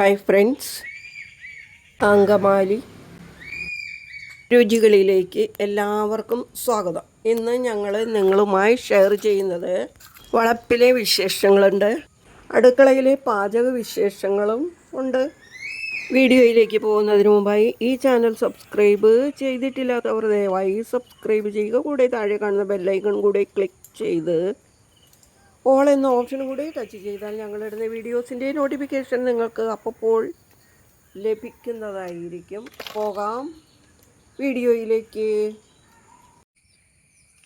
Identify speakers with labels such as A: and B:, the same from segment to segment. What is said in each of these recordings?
A: Hi friends Angamaly രുചികളിലേക്ക് എല്ലാവർക്കും സ്വാഗതം. ഇന്ന് ഞങ്ങൾ നിങ്ങളുമായി ഷെയർ ചെയ്യുന്നത് വളപ്പിലെ വിശേഷങ്ങളുണ്ട്. അടുക്കളയിലെ പാചക വിശേഷങ്ങളും ഉണ്ട്. വീഡിയോയിലേക്ക് പോകുന്നതിന് മുമ്പായി ഈ ചാനൽ സബ്സ്ക്രൈബ് ചെയ്തിട്ടില്ലാത്തവർ ദയവായി സബ്സ്ക്രൈബ് ചെയ്യുക. കൂടെ താഴെ കാണുന്ന ബെല്ലൈക്കൺ കൂടെ ക്ലിക്ക് ചെയ്ത് ഓൾ എന്ന ഓപ്ഷൻ കൂടി ടച്ച് ചെയ്താൽ ഞങ്ങളിടുന്ന വീഡിയോസിന്റെ നോട്ടിഫിക്കേഷൻ നിങ്ങൾക്ക് അപ്പോൾ ലഭിക്കുന്നതായിരിക്കും. പോകാം. വീഡിയോയിലേക്ക്.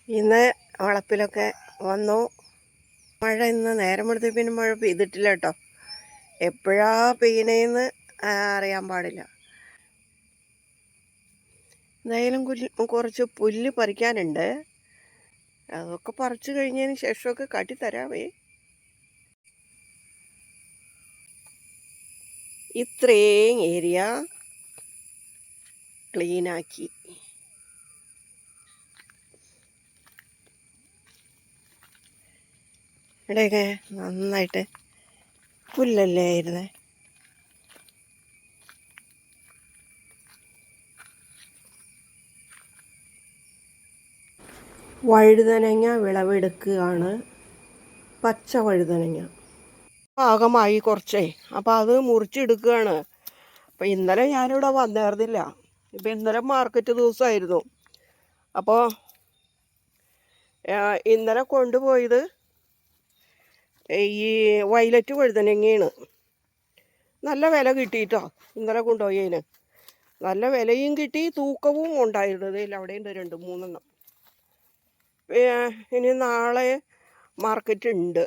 A: ഇന്ന് വളപ്പിലൊക്കെ വന്നു. മഴ ഇന്ന് നേരം എടുത്ത് പിന്നെ മഴ പെയ്തിട്ടില്ല കേട്ടോ. എപ്പോഴാ പെയ്യണേന്ന് അറിയാൻ പാടില്ല. എന്തായാലും കുറച്ച് പുല്ല് പറിക്കാനുണ്ട്. അതൊക്കെ പറിച്ചു കഴിഞ്ഞതിന് ശേഷമൊക്കെ കാട്ടിത്തരാമേ ഇത്രയും ഏരിയ ക്ലീനാക്കി ഇവിടെയൊക്കെ നന്നായിട്ട് പുല്ലല്ലേ ആയിരുന്നേ? വഴുതനങ്ങ വിളവെടുക്കുകയാണ്. പച്ച വഴുതനങ്ങ. പാകമായി കുറച്ചേ. അപ്പോൾ അത് മുറിച്ചെടുക്കുകയാണ്. അപ്പോൾ ഇന്നലെ ഞാനിവിടെ വന്നായിരുന്നില്ല. ഇപ്പം ഇന്നലെ മാർക്കറ്റ് ദിവസമായിരുന്നു അപ്പോൾ ഇന്നലെ കൊണ്ടുപോയത് ഈ വയലറ്റ് വഴുതനങ്ങയാണ്. നല്ല വില കിട്ടിയിട്ടോ ഇന്നലെ കൊണ്ടുപോയതിന് നല്ല വിലയും കിട്ടി തൂക്കവും ഉണ്ടായിരുന്നത് അവിടെ അവിടെയുണ്ട് രണ്ട് മൂന്നെണ്ണം. ഇനി നാളെ മാർക്കറ്റ് ഉണ്ട്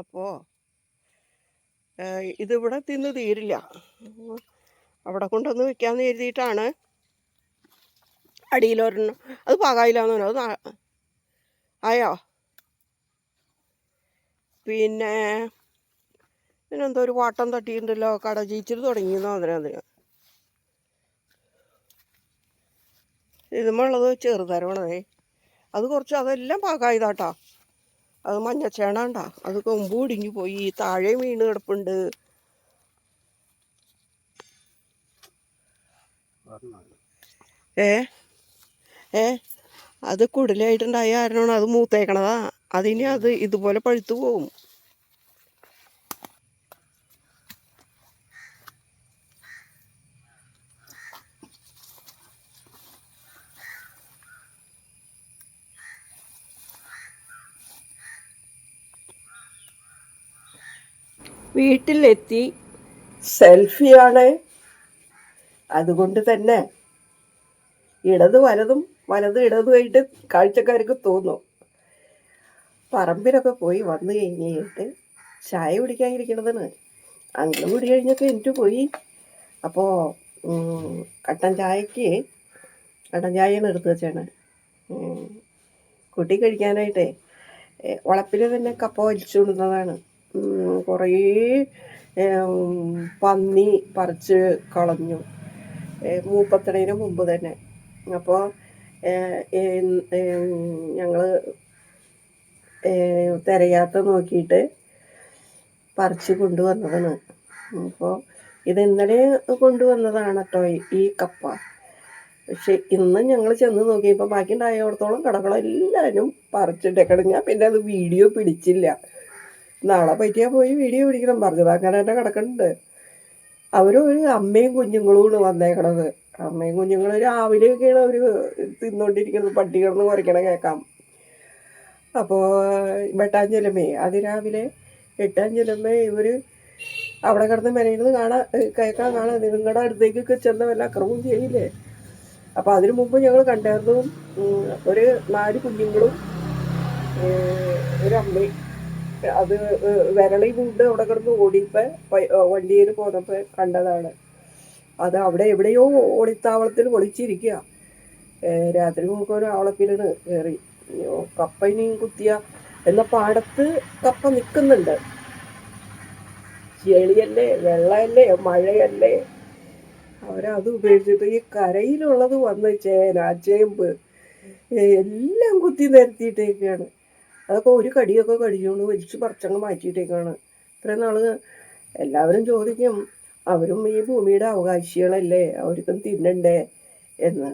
A: അപ്പോൾ ഇതിവിടെ തിന്ന് തീരില്ല. അവിടെ കൊണ്ടൊന്ന് വെക്കാമെന്ന് കരുതിയിട്ടാണ് അടിയിലൊരെണ്ണം അത് പാകായില്ലാന്ന് പറഞ്ഞു. അത് ആയോ? പിന്നെ പിന്നെന്തോ ഒരു വാട്ടം തട്ടിയിട്ടുണ്ടല്ലോ. കട ചീച്ചിൽ തുടങ്ങിയെന്നോ അതിനത് ഇതുമുള്ളത് ചെറുതരമാണേ അത് കുറച്ച് അതെല്ലാം പാകായതാട്ടാ. അത് മഞ്ഞച്ചേണാണ്ടാ അത് കൊമ്പ് ഇടിഞ്ഞു പോയി. താഴെ വീണ് കിടപ്പുണ്ട്. ഏ? ഏ? അത് കുടലായിട്ടുണ്ടായ കാരണമാണ് അത് മൂത്തേക്കണതാ. അതിന് അത് ഇതുപോലെ പഴുത്തു പോവും. വീട്ടിലെത്തി. സെൽഫിയാണ്. അതുകൊണ്ട് തന്നെ ഇടത് വലതും വലത് ഇടതുമായിട്ട് കാഴ്ചക്കാർക്ക് തോന്നും. പറമ്പിലൊക്കെ പോയി വന്നു കഴിഞ്ഞിട്ട് ചായ കുടിക്കാനിരിക്കണതാണ് അങ്ങനെ കൂടി കഴിഞ്ഞൊക്കെ എനിക്ക് പോയി. അപ്പോൾ കട്ടൻ ചായക്ക് കട്ടൻ ചായയാണ് എടുത്ത് വെച്ചാണ് കുട്ടി കഴിക്കാനായിട്ടേ വളപ്പിൽ തന്നെ കപ്പ വലിച്ചു കൊണ്ടുവന്നതാണ് കുറേ പന്നി പറിച്ച് കളഞ്ഞു. മൂപ്പത്തണേന് മുമ്പ് തന്നെ. അപ്പോൾ ഞങ്ങൾ തിരയാത്ത നോക്കിയിട്ട് പറിച്ച് കൊണ്ടുവന്നതാണ്. അപ്പോൾ ഇത് ഇന്നലെ കൊണ്ടുവന്നതാണ് കേട്ടോ ഈ കപ്പ. പക്ഷെ ഇന്ന് ഞങ്ങൾ ചെന്ന് നോക്കിയപ്പോൾ ബാക്കി ഉണ്ടായോടത്തോളം കടകളെല്ലാവരും പറിച്ചിട്ടേക്കണം. ഞാൻ പിന്നെ അത് വീഡിയോ പിടിച്ചില്ല. നാളെ പറ്റിയാൽ പോയി വീഡിയോ പിടിക്കണം. പറഞ്ഞത് അങ്ങനെ തന്നെ കിടക്കുന്നുണ്ട് ഒരു അമ്മയും കുഞ്ഞുങ്ങളുമാണ് വന്നേക്കണത്. അമ്മയും കുഞ്ഞുങ്ങളും രാവിലെയൊക്കെയാണ് അവർ തിന്നുകൊണ്ടിരിക്കുന്നത് പട്ടി കിടന്ന് കുറയ്ക്കണ കേൾക്കാം അപ്പോൾ വെട്ടാൻ ചെല്ലുമ്പേ അതിരാവിലെ എട്ടാഞ്ചലമേ ഇവർ അവിടെ കിടന്ന് മെനയുന്നത് കാണാൻ കേൾക്കാൻ കാണാൻ നിങ്ങളുടെ അടുത്തേക്കൊക്കെ ചെന്ന് വല്ല അക്രമവും ചെയ്യില്ലേ? അപ്പോൾ അതിനു മുമ്പ് ഞങ്ങൾ കണ്ടായിരുന്നു. ഒരു നാല് കുഞ്ഞുങ്ങളും ഒരു അമ്മയും അത് വിരളി മുണ്ട് അവിടെ കിടന്ന് ഓടിയപ്പോൾ വണ്ടിയിൽ പോന്നപ്പോൾ കണ്ടതാണ്. അത് അവിടെ എവിടെയോ ഓടിത്താവളത്തിൽ ഒളിച്ചിരിക്കുക രാത്രി മുഴുവൻ ഒരു ആവളപ്പിലാണ് കയറി കപ്പ ഇനിയും കുത്തിയ എന്ന പാടത്ത് കപ്പ നിൽക്കുന്നുണ്ട് ചെളിയല്ലേ വെള്ളമല്ലേ മഴയല്ലേ. അവരത് ഉപേക്ഷിച്ചിട്ട് ഈ കരയിലുള്ളത് വന്ന് ചേന ചേമ്പ് എല്ലാം കുത്തി നിരത്തിയിട്ടേക്കാണ്. അതൊക്കെ ഒരു കടിയൊക്കെ കടിച്ചുകൊണ്ട് വലിച്ചു പറിച്ചങ്ങ് മാറ്റിയിട്ടേക്കാണ്. ഇത്രയും നാൾ എല്ലാവരും ചോദിക്കും അവരും ഈ ഭൂമിയുടെ അവകാശികളല്ലേ? അവർക്കും തിന്നണ്ടേ? എന്ന്.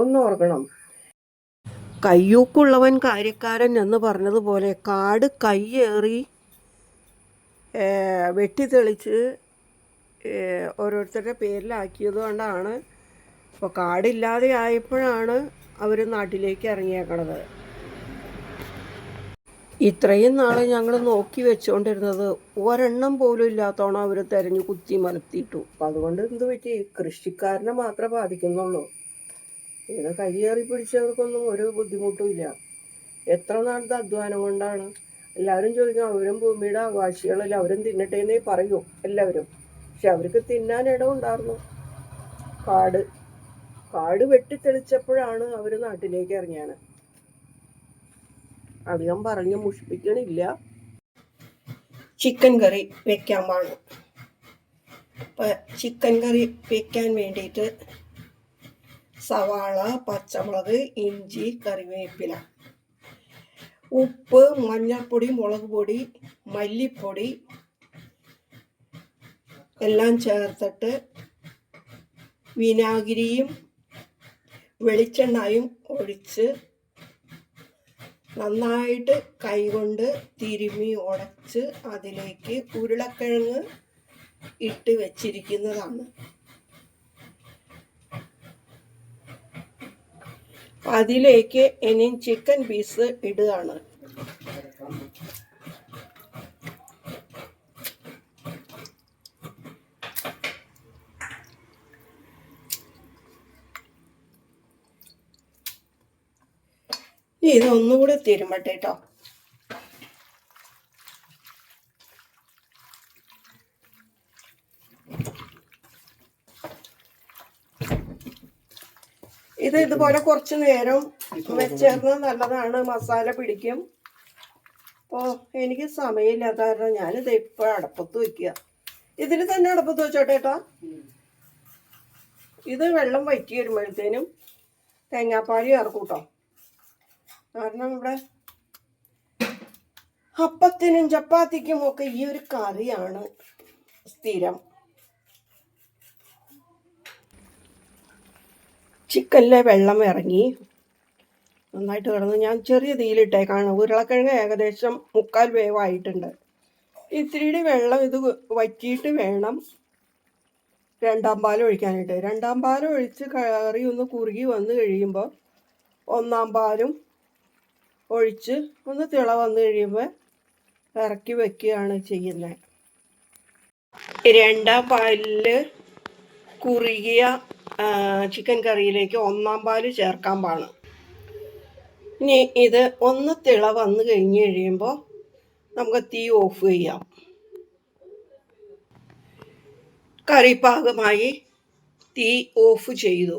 A: ഒന്നോർക്കണം കയ്യൂക്കുള്ളവൻ കാര്യക്കാരൻ എന്ന് പറഞ്ഞതുപോലെ കാട് കയ്യേറി വെട്ടിത്തെളിച്ച് ഓരോരുത്തരുടെ പേരിലാക്കിയത് കൊണ്ടാണ് ഇപ്പോൾ കാടില്ലാതെ ആയപ്പോഴാണ് അവർ നാട്ടിലേക്ക് ഇറങ്ങിയേക്കണത്. ഇത്രയും നാളെ ഞങ്ങൾ നോക്കി വെച്ചുകൊണ്ടിരുന്നത് ഒരെണ്ണം പോലും ഇല്ലാത്തോണം അവർ തെരഞ്ഞു കുത്തി മലത്തിയിട്ടു അതുകൊണ്ട് എന്ത് പറ്റി? കൃഷിക്കാരനെ മാത്രമേ ബാധിക്കുന്നുള്ളൂ. ഇത് കയ്യേറി പിടിച്ചവർക്കൊന്നും ഒരു ബുദ്ധിമുട്ടും ഇല്ല. എത്ര നാളത്തെ അധ്വാനം കൊണ്ടാണ്? എല്ലാവരും ചോദിക്കും അവരും ഭൂമിയുടെ അവകാശികളല്ല അവരും തിന്നട്ടെ എന്നേ പറയൂ എല്ലാവരും. പക്ഷെ അവർക്ക് തിന്നാൻ ഇടം ഉണ്ടായിരുന്നു. കാട് കാട് വെട്ടിത്തെളിച്ചപ്പോഴാണ് അവർ നാട്ടിലേക്ക് ഇറങ്ങിയാണ് അധികം പറഞ്ഞ് മുഷിപ്പിക്കണില്ല. ചിക്കൻ കറി വെക്കാൻ പാണ് ചിക്കൻ കറി വെക്കാൻ വേണ്ടിയിട്ട് സവാള പച്ചമുളക് ഇഞ്ചി കറിവേപ്പില. ഉപ്പ് മഞ്ഞൾപ്പൊടി മുളക് പൊടി മല്ലിപ്പൊടി എല്ലാം ചേർത്തിട്ട് വിനാഗിരിയും വെളിച്ചെണ്ണയും ഒഴിച്ച് നന്നായിട്ട് കൈകൊണ്ട് തിരുമി ഉടച്ച് അതിലേക്ക് ഉരുളക്കിഴങ്ങ് ഇട്ട് വെച്ചിരിക്കുന്നതാണ്. അതിലേക്ക് ഇനി ചിക്കൻ പീസ് ഇടുകയാണ്. ഇനി ഇത് ഒന്നുകൂടെ തിരുമ്പട്ടെ കേട്ടോ ഇത് ഇതുപോലെ കുറച്ച് നേരം വെച്ചേർന്ന് നല്ലതാണ്. മസാല പിടിക്കും. അപ്പോൾ എനിക്ക് സമയമില്ല കാരണം ഞാനിത് ഇപ്പോൾ അടപ്പത്ത് വെക്കുക. ഇതിന് തന്നെ അടപ്പത്ത് വെച്ചോട്ടെ കേട്ടോ ഇത് വെള്ളം വറ്റി വരുമ്പോഴത്തേനും തേങ്ങാപ്പാൽ ചേർക്കും കേട്ടോ കാരണം ഇവിടെ അപ്പത്തിനും ചപ്പാത്തിക്കും ഒക്കെ ഈ ഒരു കറിയാണ് സ്ഥിരം. ചിക്കനിലെ വെള്ളം ഇറങ്ങി. നന്നായിട്ട് കിടന്ന്. ഞാൻ ചെറിയ തീയിലിട്ടേക്കാണ്. ഉരുളക്കിഴങ്ങ് ഏകദേശം മുക്കാൽ വേവായിട്ടുണ്ട്. ഇത്തിരി വെള്ളം ഇത് വറ്റിയിട്ട് വേണം. രണ്ടാം പാൽ ഒഴിക്കാനായിട്ട്. രണ്ടാം പാൽ ഒഴിച്ച് കറി ഒന്ന് കുറുകി വന്നു കഴിയുമ്പോൾ ഒന്നാം പാലും ഒഴിച്ച് ഒന്ന് തിള വന്നു കഴിയുമ്പോൾ ഇറക്കി വെക്കുകയാണ് ചെയ്യുന്നത് രണ്ടാം പാലിൽ കുറുകിയ ചിക്കൻ കറിയിലേക്ക് ഒന്നാം പാൽ ചേർക്കാൻ പാണ് ഇനി ഇത് ഒന്ന് തിള വന്നു കഴിഞ്ഞ് കഴിയുമ്പോൾ നമുക്ക് തീ ഓഫ് ചെയ്യാം. കറി പാകമായി തീ ഓഫ് ചെയ്തു.